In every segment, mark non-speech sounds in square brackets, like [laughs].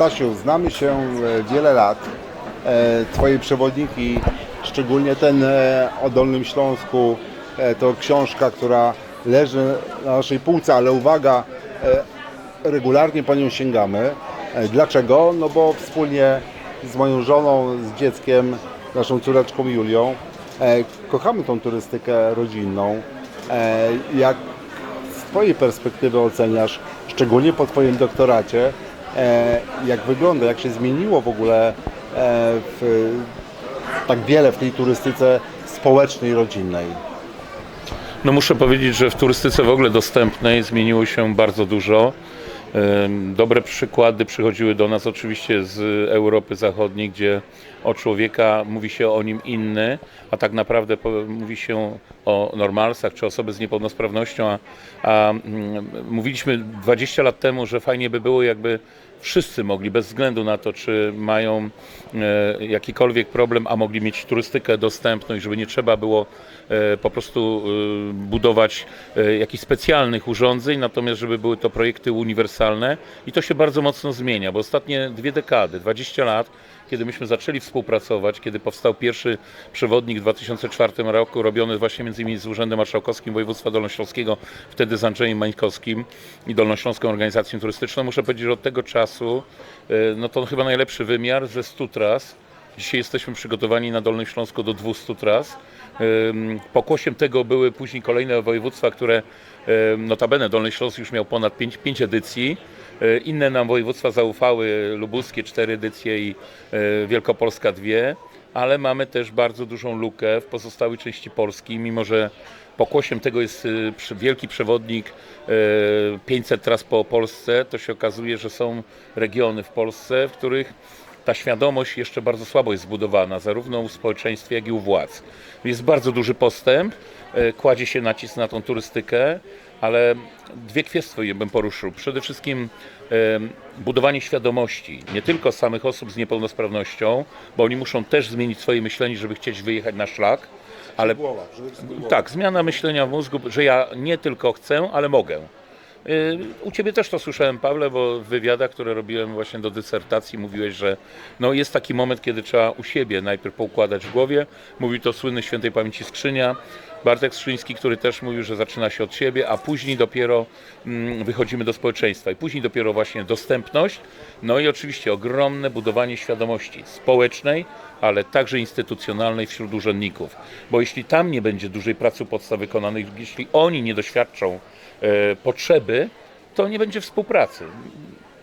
Stasiu, znamy się e, wiele lat. E, Twoje przewodniki, szczególnie ten e, o Dolnym Śląsku, to książka, która leży na naszej półce, ale uwaga, regularnie po nią sięgamy. Dlaczego? No bo wspólnie z moją żoną, z dzieckiem, naszą córeczką Julią, kochamy tą turystykę rodzinną. Jak z Twojej perspektywy oceniasz, szczególnie po Twoim doktoracie, jak wygląda, jak się zmieniło w ogóle e, w, tak wiele w tej turystyce społecznej, rodzinnej? No muszę powiedzieć, że w turystyce w ogóle dostępnej zmieniło się bardzo dużo. Dobre przykłady przychodziły do nas oczywiście z Europy Zachodniej, gdzie o człowieka mówi się o nim inny, a tak naprawdę mówi się o normalsach czy osoby z niepełnosprawnością, a, a mm, mówiliśmy 20 lat temu, że fajnie by było jakby wszyscy mogli, bez względu na to, czy mają e, jakikolwiek problem, a mogli mieć turystykę dostępną i żeby nie trzeba było po prostu e, budować e, jakichś specjalnych urządzeń, natomiast żeby były to projekty uniwersalne i to się bardzo mocno zmienia, bo ostatnie dwie dekady, 20 lat, kiedy myśmy zaczęli współpracować, kiedy powstał pierwszy przewodnik w 2004 roku, robiony właśnie między innymi z Urzędem Marszałkowskim Województwa Dolnośląskiego, wtedy z Andrzejem Mańkowskim i Dolnośląską Organizacją Turystyczną. Muszę powiedzieć, że od tego czasu e, no to chyba najlepszy wymiar ze 100 tras. Dzisiaj jesteśmy przygotowani na Dolnym Śląsku do 200 tras. Pokłosiem tego były później kolejne województwa, które notabene Dolny Śląsk już miał ponad 5, 5 edycji. E, Inne nam województwa zaufały, lubuskie 4 edycje i e, Wielkopolska 2, ale mamy też bardzo dużą lukę w pozostałej części Polski, mimo że pokłosiem tego jest przy- wielki przewodnik e, 500 tras po Polsce, to się okazuje, że są regiony w Polsce, w których ta świadomość jeszcze bardzo słabo jest zbudowana, zarówno u społeczeństwa, jak i u władz. Jest bardzo duży postęp, e, kładzie się nacisk na tą turystykę, ale dwie kwestie bym poruszył. Przede wszystkim e, budowanie świadomości, nie tylko samych osób z niepełnosprawnością, bo oni muszą też zmienić swoje myślenie, żeby chcieć wyjechać na szlak, ale Głowa, tak, zmiana myślenia w mózgu, że ja nie tylko chcę, ale mogę. Y, U Ciebie też to słyszałem, Pawle, bo w wywiadach, które robiłem właśnie do dyssertacji, mówiłeś, że no jest taki moment, kiedy trzeba u siebie najpierw poukładać w głowie. Mówił to słynny świętej pamięci Skrzynia, Bartek Skrzyński, który też mówił, że zaczyna się od siebie, a później dopiero mm, wychodzimy do społeczeństwa i później dopiero właśnie dostępność, no i oczywiście ogromne budowanie świadomości społecznej, ale także instytucjonalnej wśród urzędników. Bo jeśli tam nie będzie dużej pracy podstaw wykonanej, jeśli oni nie doświadczą potrzeby, to nie będzie współpracy.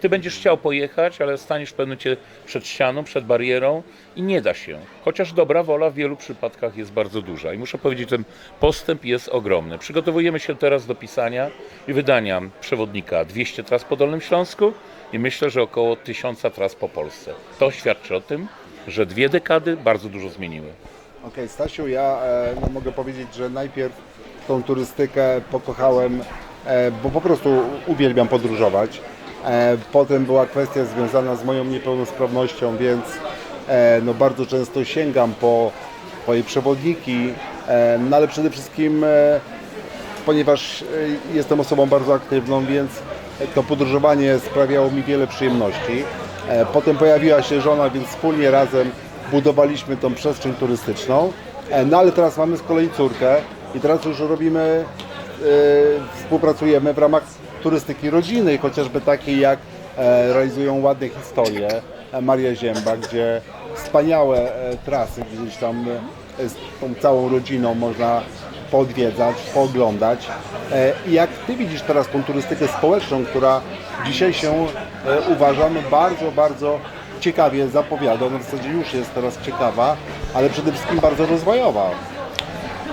Ty będziesz chciał pojechać, ale staniesz w pewnym momencie przed ścianą, przed barierą i nie da się. Chociaż dobra wola w wielu przypadkach jest bardzo duża. I muszę powiedzieć, ten postęp jest ogromny. Przygotowujemy się teraz do pisania i wydania przewodnika 200 tras po Dolnym Śląsku i myślę, że około 1000 tras po Polsce. To świadczy o tym, że dwie dekady bardzo dużo zmieniły. Okej, Stasiu, ja e, no, mogę powiedzieć, że najpierw tą turystykę pokochałem, e, bo po prostu uwielbiam podróżować. E, potem była kwestia związana z moją niepełnosprawnością, więc e, no, bardzo często sięgam po moje przewodniki, e, no ale przede wszystkim e, ponieważ e, jestem osobą bardzo aktywną, więc to podróżowanie sprawiało mi wiele przyjemności. E, Potem pojawiła się żona, więc wspólnie razem budowaliśmy tą przestrzeń turystyczną. E, No ale teraz mamy z kolei córkę i teraz już robimy, e, współpracujemy w ramach turystyki rodzinnej, chociażby takiej jak e, realizują ładne historie e, Maria Zięba, gdzie wspaniałe e, trasy gdzieś tam e, z tą całą rodziną można poodwiedzać, pooglądać. E, I jak Ty widzisz teraz tą turystykę społeczną, która dzisiaj się e, uważam bardzo, bardzo ciekawie zapowiada, no w zasadzie już jest teraz ciekawa, ale przede wszystkim bardzo rozwojowa.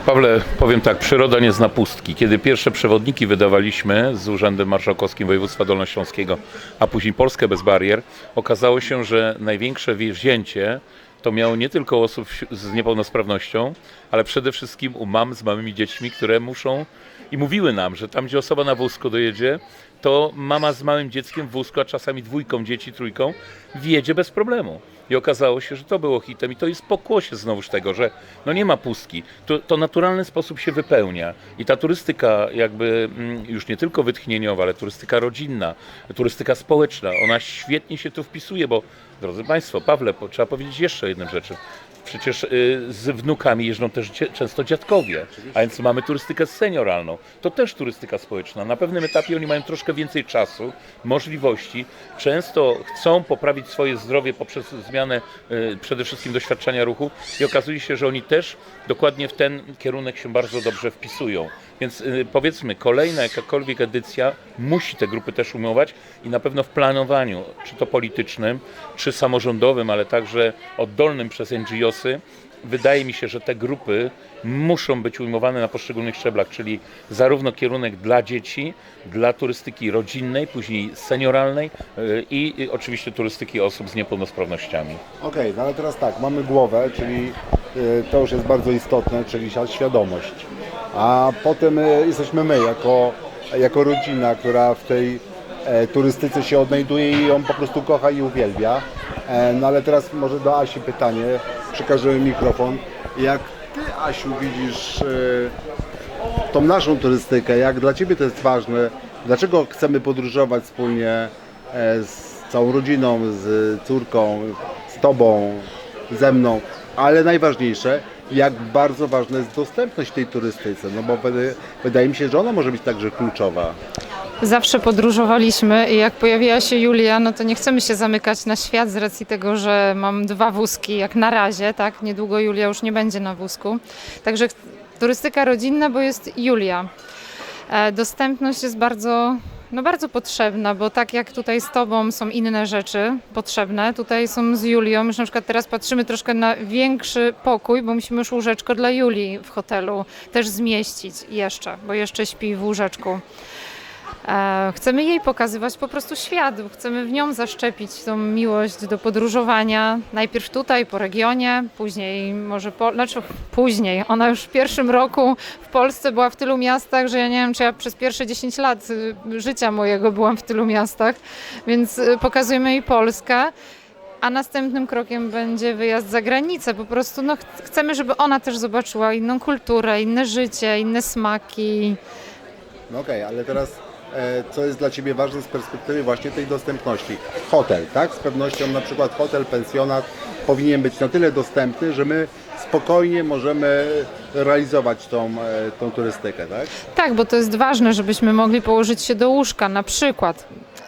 Pawle, powiem tak, przyroda nie zna pustki. Kiedy pierwsze przewodniki wydawaliśmy z Urzędem Marszałkowskim Województwa Dolnośląskiego, a później Polskę bez barier, okazało się, że największe wzięcie to miało nie tylko osób z niepełnosprawnością, ale przede wszystkim u mam z małymi dziećmi, które muszą i mówiły nam, że tam, gdzie osoba na wózku dojedzie, to mama z małym dzieckiem w wózku, a czasami dwójką dzieci, trójką, wjedzie bez problemu. I okazało się, że to było hitem i to jest pokłosie znowuż tego, że no nie ma pustki. To, to naturalny sposób się wypełnia. I ta turystyka jakby mm, już nie tylko wytchnieniowa, ale turystyka rodzinna, turystyka społeczna, ona świetnie się tu wpisuje, bo drodzy Państwo, Pawle, trzeba powiedzieć jeszcze jedną rzeczy. Przecież y, z wnukami jeżdżą też często dziadkowie, a więc mamy turystykę senioralną. To też turystyka społeczna. Na pewnym etapie oni mają troszkę więcej czasu, możliwości. Często chcą poprawić swoje zdrowie poprzez zmianę y, przede wszystkim doświadczenia ruchu i okazuje się, że oni też dokładnie w ten kierunek się bardzo dobrze wpisują. Więc y, powiedzmy, kolejna jakakolwiek edycja musi te grupy też umować i na pewno w planowaniu, czy to politycznym, czy samorządowym, ale także oddolnym przez NGOsy, wydaje mi się, że te grupy muszą być ujmowane na poszczególnych szczeblach, czyli zarówno kierunek dla dzieci, dla turystyki rodzinnej, później senioralnej y, i oczywiście turystyki osób z niepełnosprawnościami. Okej, no ale teraz tak, mamy głowę, czyli y, to już jest bardzo istotne, czyli świadomość. A potem y, jesteśmy my, jako, jako rodzina, która w tej e, turystyce się odnajduje i ją po prostu kocha i uwielbia. E, no ale teraz może do Asi pytanie, przekażemy mikrofon. Jak Ty, Asiu, widzisz y, tą naszą turystykę, jak dla Ciebie to jest ważne, dlaczego chcemy podróżować wspólnie e, z całą rodziną, z córką, z Tobą, ze mną, ale najważniejsze, jak bardzo ważna jest dostępność tej turystyce, no bo wydaje mi się, że ona może być także kluczowa. Zawsze podróżowaliśmy i jak pojawiła się Julia, no to nie chcemy się zamykać na świat z racji tego, że mam dwa wózki, jak na razie, tak? Niedługo Julia już nie będzie na wózku. Także turystyka rodzinna, bo jest Julia. E, Dostępność jest bardzo, no bardzo potrzebna, bo tak jak tutaj z Tobą są inne rzeczy potrzebne, tutaj są z Julią. Już na przykład teraz patrzymy troszkę na większy pokój, bo musimy już łóżeczko dla Julii w hotelu też zmieścić jeszcze, bo jeszcze śpi w łóżeczku. E, Chcemy jej pokazywać po prostu świat, chcemy w nią zaszczepić tą miłość do podróżowania. Najpierw tutaj, po regionie, później może po, znaczy później. Ona już w pierwszym roku w Polsce była w tylu miastach, że ja nie wiem, czy ja przez pierwsze 10 lat y, życia mojego byłam w tylu miastach, więc y, pokazujemy jej Polskę. A następnym krokiem będzie wyjazd za granicę. Po prostu no, ch- chcemy, żeby ona też zobaczyła inną kulturę, inne życie, inne smaki. No okej, ale teraz co jest dla Ciebie ważne z perspektywy właśnie tej dostępności? Hotel, tak? Z pewnością na przykład hotel, pensjonat powinien być na tyle dostępny, że my spokojnie możemy realizować tą, e, tą turystykę, tak? Tak, bo to jest ważne, żebyśmy mogli położyć się do łóżka. Na przykład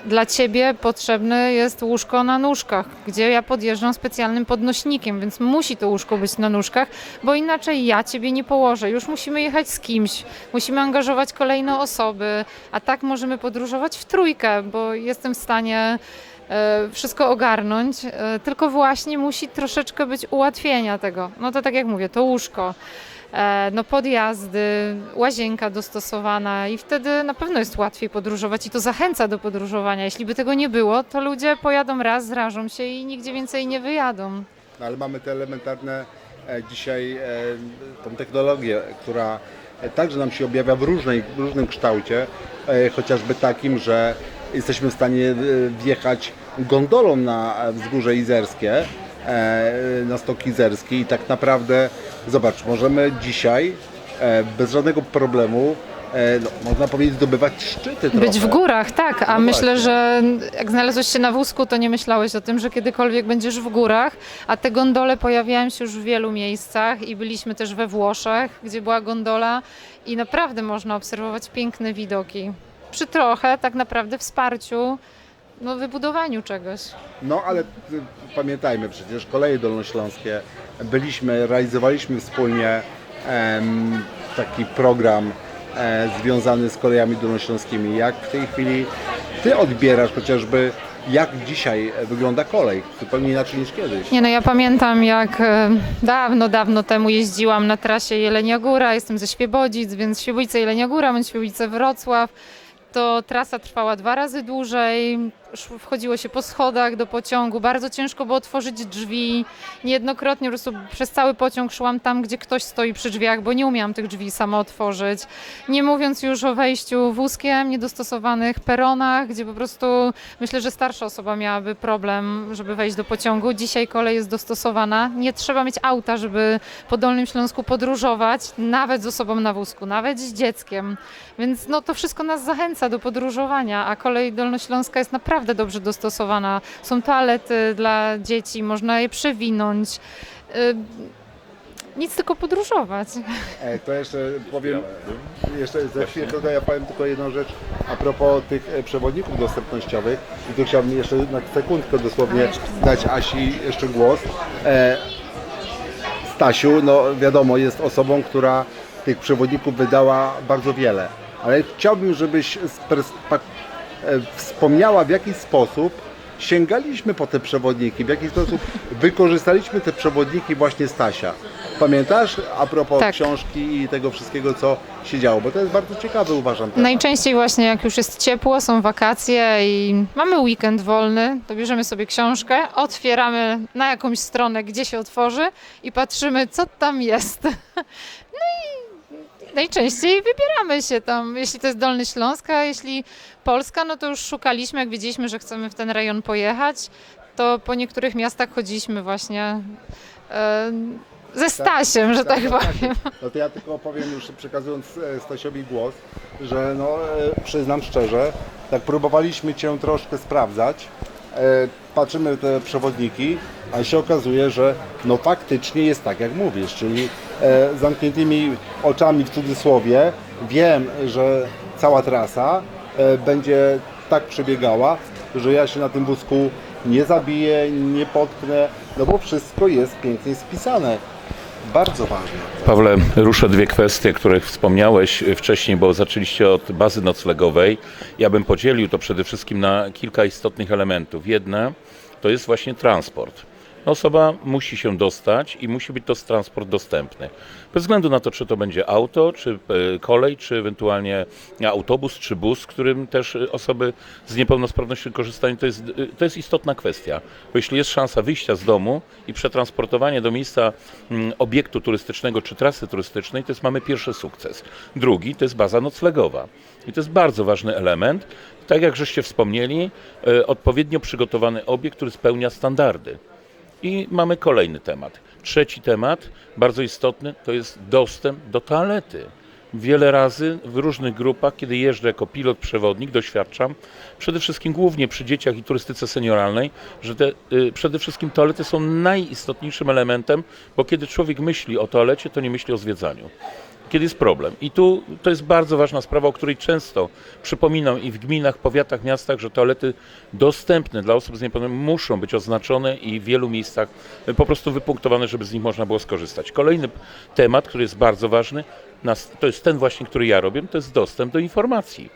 dla Ciebie potrzebne jest łóżko na nóżkach, gdzie ja podjeżdżam specjalnym podnośnikiem, więc musi to łóżko być na nóżkach, bo inaczej ja Ciebie nie położę. Już musimy jechać z kimś, musimy angażować kolejne osoby, a tak możemy podróżować w trójkę, bo jestem w stanie e, wszystko ogarnąć, e, tylko właśnie musi troszeczkę być ułatwienia tego. No to tak jak mówię, to łóżko no podjazdy, łazienka dostosowana i wtedy na pewno jest łatwiej podróżować i to zachęca do podróżowania. Jeśli by tego nie było, to ludzie pojadą raz, zrażą się i nigdzie więcej nie wyjadą. No, ale mamy te elementarne e, dzisiaj e, tą technologię, która e, także nam się objawia w, różnej, w różnym kształcie, e, chociażby takim, że jesteśmy w stanie e, wjechać gondolą na e, wzgórze Izerskie, e, na stok Izerski i tak naprawdę, zobacz, możemy dzisiaj e, bez żadnego problemu, e, no, można powiedzieć, zdobywać szczyty Być w trochę. górach, tak, a No myślę, właśnie. że jak znalazłeś się na wózku, to nie myślałeś o tym, że kiedykolwiek będziesz w górach, a te gondole pojawiają się już w wielu miejscach i byliśmy też we Włoszech, gdzie była gondola i naprawdę można obserwować piękne widoki. Przy trochę tak naprawdę wsparciu, no wybudowaniu czegoś. No ale pamiętajmy przecież koleje dolnośląskie. Byliśmy, realizowaliśmy wspólnie em, taki program e, związany z kolejami dolnośląskimi. Jak w tej chwili ty odbierasz chociażby jak dzisiaj wygląda kolej? Zupełnie inaczej niż kiedyś. Nie no, ja pamiętam jak e, dawno, dawno temu jeździłam na trasie Jelenia Góra, jestem ze Świebodzic, więc Świebodzice Jelenia Góra, bądź Świebodzice Wrocław. To trasa trwała dwa razy dłużej, wchodziło się po schodach do pociągu, bardzo ciężko było otworzyć drzwi. Niejednokrotnie po prostu przez cały pociąg szłam tam, gdzie ktoś stoi przy drzwiach, bo nie umiałam tych drzwi sama otworzyć. Nie mówiąc już o wejściu wózkiem, niedostosowanych peronach, gdzie po prostu myślę, że starsza osoba miałaby problem, żeby wejść do pociągu. Dzisiaj kolej jest dostosowana. Nie trzeba mieć auta, żeby po Dolnym Śląsku podróżować, nawet z osobą na wózku, nawet z dzieckiem. Więc no, to wszystko nas zachęca do podróżowania, a kolej dolnośląska jest naprawdę dobrze dostosowana. Są toalety dla dzieci, można je przewinąć. Y, Nic tylko podróżować. E, To jeszcze powiem, jeszcze za chwilę tutaj ja powiem tylko jedną rzecz a propos tych e, przewodników dostępnościowych i tu chciałbym jeszcze na sekundkę dosłownie dać Asi jeszcze głos. E, Stasiu, no wiadomo, jest osobą, która tych przewodników wydała bardzo wiele, ale chciałbym, żebyś z perspa- e, wspomniała w jaki sposób sięgaliśmy po te przewodniki, w jaki sposób wykorzystaliśmy te przewodniki właśnie Stasia. Pamiętasz a propos Tak. książki i tego wszystkiego, co się działo? Bo to jest bardzo ciekawe, uważam. temat. Najczęściej właśnie jak już jest ciepło, są wakacje i mamy weekend wolny, to bierzemy sobie książkę, otwieramy na jakąś stronę, gdzie się otworzy i patrzymy, co tam jest. [laughs] No i najczęściej wybieramy się tam, jeśli to jest Dolny Śląsk, a jeśli Polska, no to już szukaliśmy, jak wiedzieliśmy, że chcemy w ten rejon pojechać, to po niektórych miastach chodziliśmy właśnie e, ze Stasiem, że tak, tak, powiem. No to ja tylko opowiem już przekazując e, Stasiowi głos, że no e, przyznam szczerze, tak próbowaliśmy Cię troszkę sprawdzać, patrzymy te przewodniki, a się okazuje, że no faktycznie jest tak jak mówisz, czyli e, zamkniętymi oczami w cudzysłowie wiem, że cała trasa e, będzie tak przebiegała, że ja się na tym wózku nie zabiję, nie potknę, no bo wszystko jest pięknie spisane. Bardzo ważne. Pawle, ruszę dwie kwestie, których wspomniałeś wcześniej, bo zaczęliście od bazy noclegowej. Ja bym podzielił to przede wszystkim na kilka istotnych elementów. Jedna to jest właśnie transport. Osoba musi się dostać i musi być to transport dostępny. Bez względu na to, czy to będzie auto, czy e, kolej, czy ewentualnie autobus, czy bus, którym też e, osoby z niepełnosprawnością korzystają, to jest, e, to jest istotna kwestia. Bo jeśli jest szansa wyjścia z domu i przetransportowanie do miejsca mm, obiektu turystycznego czy trasy turystycznej, to jest mamy pierwszy sukces. Drugi to jest baza noclegowa. I to jest bardzo ważny element. Tak jak żeście wspomnieli, e, odpowiednio przygotowany obiekt, który spełnia standardy. I mamy kolejny temat. Trzeci temat, bardzo istotny, to jest dostęp do toalety. Wiele razy w różnych grupach, kiedy jeżdżę jako pilot, przewodnik, doświadczam, przede wszystkim głównie przy dzieciach i turystyce senioralnej, że te y, przede wszystkim toalety są najistotniejszym elementem, bo kiedy człowiek myśli o toalecie, to nie myśli o zwiedzaniu kiedy jest problem. I tu to jest bardzo ważna sprawa, o której często przypominam i w gminach, powiatach, miastach, że toalety dostępne dla osób z niepełnosprawnością muszą być oznaczone i w wielu miejscach po prostu wypunktowane, żeby z nich można było skorzystać. Kolejny temat, który jest bardzo ważny, to jest ten właśnie, który ja robię, to jest dostęp do informacji.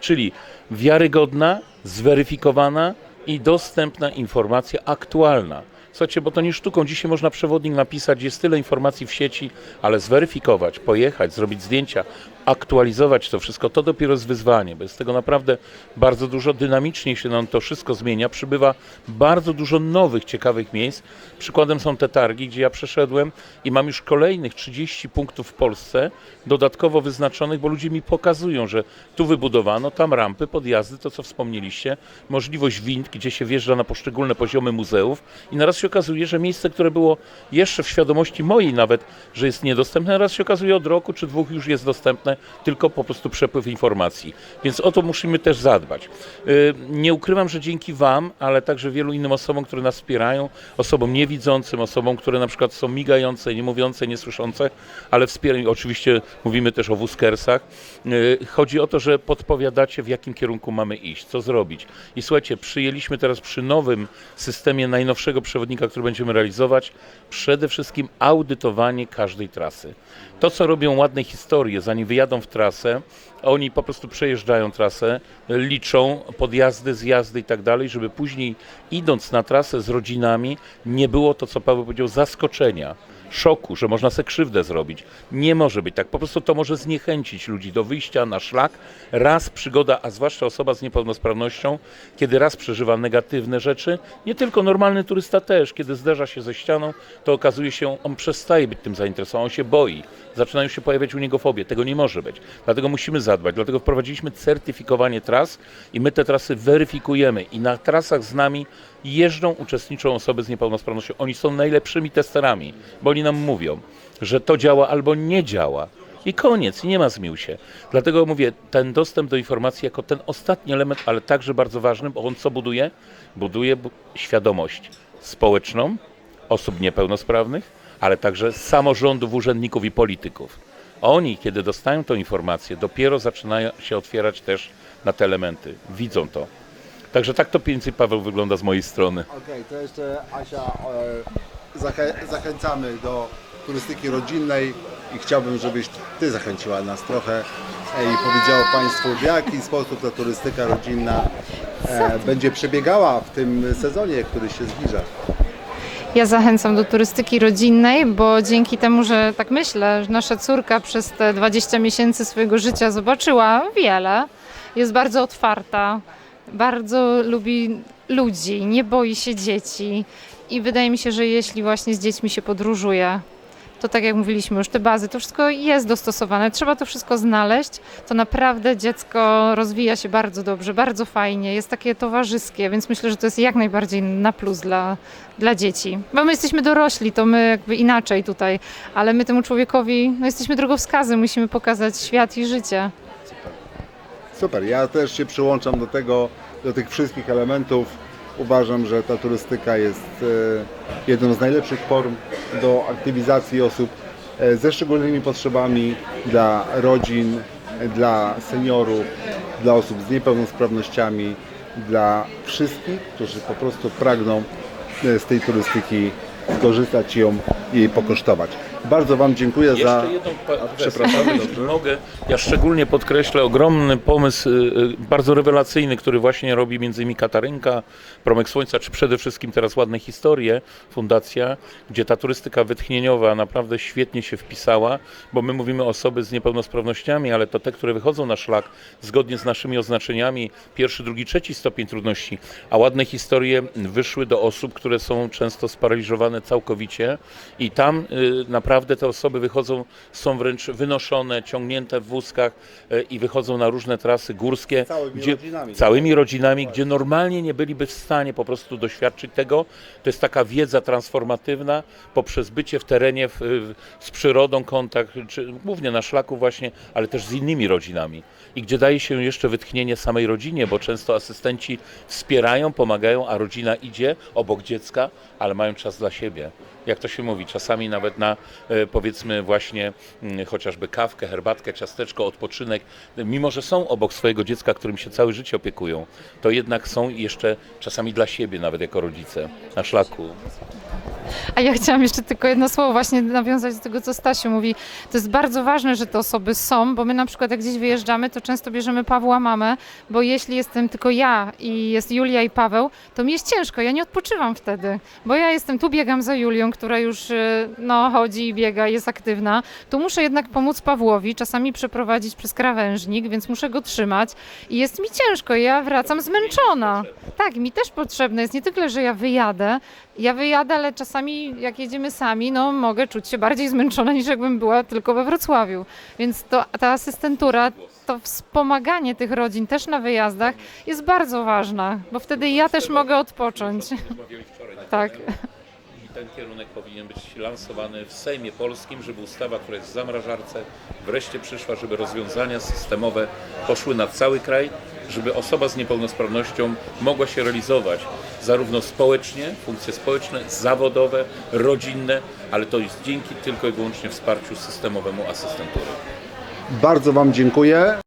Czyli wiarygodna, zweryfikowana i dostępna informacja aktualna. Słuchajcie, bo to nie sztuką. Dzisiaj można przewodnik napisać, jest tyle informacji w sieci, ale zweryfikować, pojechać, zrobić zdjęcia, aktualizować to wszystko, to dopiero jest wyzwanie, bo jest tego naprawdę bardzo dużo. Dynamicznie się nam to wszystko zmienia. Przybywa bardzo dużo nowych, ciekawych miejsc. Przykładem są te targi, gdzie ja przeszedłem i mam już kolejnych 30 punktów w Polsce, dodatkowo wyznaczonych, bo ludzie mi pokazują, że tu wybudowano, tam rampy, podjazdy, to co wspomnieliście, możliwość wind, gdzie się wjeżdża na poszczególne poziomy muzeów i naraz się okazuje, że miejsce, które było jeszcze w świadomości mojej nawet, że jest niedostępne, naraz się okazuje od roku czy dwóch już jest dostępne, tylko po prostu przepływ informacji. Więc o to musimy też zadbać. Yy, Nie ukrywam, że dzięki Wam, ale także wielu innym osobom, które nas wspierają, osobom niewidzącym, osobom, które na przykład są migające, niemówiące, niesłyszące, ale wspierają, oczywiście mówimy też o wózkersach. Yy, Chodzi o to, że podpowiadacie, w jakim kierunku mamy iść, co zrobić. I słuchajcie, przyjęliśmy teraz przy nowym systemie najnowszego przewodnika, który będziemy realizować, przede wszystkim audytowanie każdej trasy. To, co robią ładne historie, zanim wyjadą w trasę, oni po prostu przejeżdżają trasę, liczą podjazdy, zjazdy i tak dalej, żeby później idąc na trasę z rodzinami nie było to, co Paweł powiedział, zaskoczenia. Szoku, że można sobie krzywdę zrobić. Nie może być tak. Po prostu to może zniechęcić ludzi do wyjścia na szlak. Raz przygoda, a zwłaszcza osoba z niepełnosprawnością, kiedy raz przeżywa negatywne rzeczy, nie tylko normalny turysta też, kiedy zderza się ze ścianą, to okazuje się, on przestaje być tym zainteresowany, on się boi. Zaczynają się pojawiać u niego fobie. Tego nie może być. Dlatego musimy zadbać. Dlatego wprowadziliśmy certyfikowanie tras i my te trasy weryfikujemy. I na trasach z nami jeżdżą, uczestniczą osoby z niepełnosprawnością. Oni są najlepszymi testerami, bo oni nam mówią, że to działa albo nie działa. I koniec, nie ma zmił się. Dlatego mówię, ten dostęp do informacji jako ten ostatni element, ale także bardzo ważny, bo on co buduje? Buduje bu- świadomość społeczną osób niepełnosprawnych, ale także samorządów, urzędników i polityków. Oni, kiedy dostają tą informację, dopiero zaczynają się otwierać też na te elementy. Widzą to. Także tak to więcej, Paweł, wygląda z mojej strony. Okej, to jeszcze Asia, e, zachę, zachęcamy do turystyki rodzinnej i chciałbym, żebyś Ty zachęciła nas trochę e, i powiedziała Państwu, w jaki sposób ta turystyka rodzinna e, będzie przebiegała w tym sezonie, który się zbliża. Ja zachęcam do turystyki rodzinnej, bo dzięki temu, że tak myślę, że nasza córka przez te 20 miesięcy swojego życia zobaczyła wiele, jest bardzo otwarta, bardzo lubi ludzi, nie boi się dzieci i wydaje mi się, że jeśli właśnie z dziećmi się podróżuje, to tak jak mówiliśmy już, te bazy, to wszystko jest dostosowane. Trzeba to wszystko znaleźć. To naprawdę dziecko rozwija się bardzo dobrze, bardzo fajnie, jest takie towarzyskie, więc myślę, że to jest jak najbardziej na plus dla, dla dzieci. Bo my jesteśmy dorośli, to my jakby inaczej tutaj, ale my temu człowiekowi, no jesteśmy drogowskazy, musimy pokazać świat i życie. Super, ja też się przyłączam do tego, do tych wszystkich elementów. Uważam, że ta turystyka jest e, jedną z najlepszych form do aktywizacji osób e, ze szczególnymi potrzebami dla rodzin, dla seniorów, dla osób z niepełnosprawnościami, dla wszystkich, którzy po prostu pragną e, z tej turystyki skorzystać i ją jej pokosztować. Bardzo Wam dziękuję za... Jeszcze jedną pa- kwestię, dobrze. [laughs] jeśli mogę. Ja szczególnie podkreślę ogromny pomysł, y, y, bardzo rewelacyjny, który właśnie robi między innymi Katarynka, Promek Słońca, czy przede wszystkim teraz Ładne Historie, fundacja, gdzie ta turystyka wytchnieniowa naprawdę świetnie się wpisała, bo my mówimy o osoby z niepełnosprawnościami, ale to te, które wychodzą na szlak zgodnie z naszymi oznaczeniami, pierwszy, drugi, trzeci stopień trudności, a Ładne Historie wyszły do osób, które są często sparaliżowane całkowicie i tam y, naprawdę te osoby wychodzą, są wręcz wynoszone, ciągnięte w wózkach y, i wychodzą na różne trasy górskie, Całymi gdzie, rodzinami. całymi rodzinami, gdzie normalnie nie byliby w stanie po prostu doświadczyć tego. To jest taka wiedza transformatywna poprzez bycie w terenie, w, w, z przyrodą, kontakt, czy, głównie na szlaku właśnie, ale też z innymi rodzinami. I gdzie daje się jeszcze wytchnienie samej rodzinie, bo często asystenci wspierają, pomagają, a rodzina idzie obok dziecka, ale mają czas dla siebie. Jak to się mówi, czasami nawet na e, powiedzmy właśnie mm, chociażby kawkę, herbatkę, ciasteczko, odpoczynek, mimo że są obok swojego dziecka, którym się całe życie opiekują, to jednak są jeszcze czasami dla siebie nawet jako rodzice na szlaku. A ja chciałam jeszcze tylko jedno słowo właśnie nawiązać do tego, co Stasiu mówi. To jest bardzo ważne, że te osoby są, bo my na przykład jak gdzieś wyjeżdżamy, to często bierzemy Pawła mamę, bo jeśli jestem tylko ja i jest Julia i Paweł, to mi jest ciężko, ja nie odpoczywam wtedy, bo ja jestem, tu biegam za Julią, która już y, no, chodzi biega, jest aktywna. Tu muszę jednak pomóc Pawłowi, czasami przeprowadzić przez krawężnik, więc muszę go trzymać i jest mi ciężko, ja wracam zmęczona. Tak, mi też potrzebne jest nie tylko, że ja wyjadę, ja wyjadę, ale czasami jak jedziemy sami, no mogę czuć się bardziej zmęczona niż jakbym była tylko we Wrocławiu. Więc to, ta asystentura, to wspomaganie tych rodzin też na wyjazdach jest bardzo ważna, bo wtedy ja też mogę odpocząć. Tak. Ten kierunek powinien być lansowany w Sejmie Polskim, żeby ustawa, która jest w zamrażarce, wreszcie przyszła, żeby rozwiązania systemowe poszły na cały kraj, żeby osoba z niepełnosprawnością mogła się realizować zarówno społecznie, funkcje społeczne, zawodowe, rodzinne, ale to jest dzięki tylko i wyłącznie wsparciu systemowemu asystentury. Bardzo Wam dziękuję.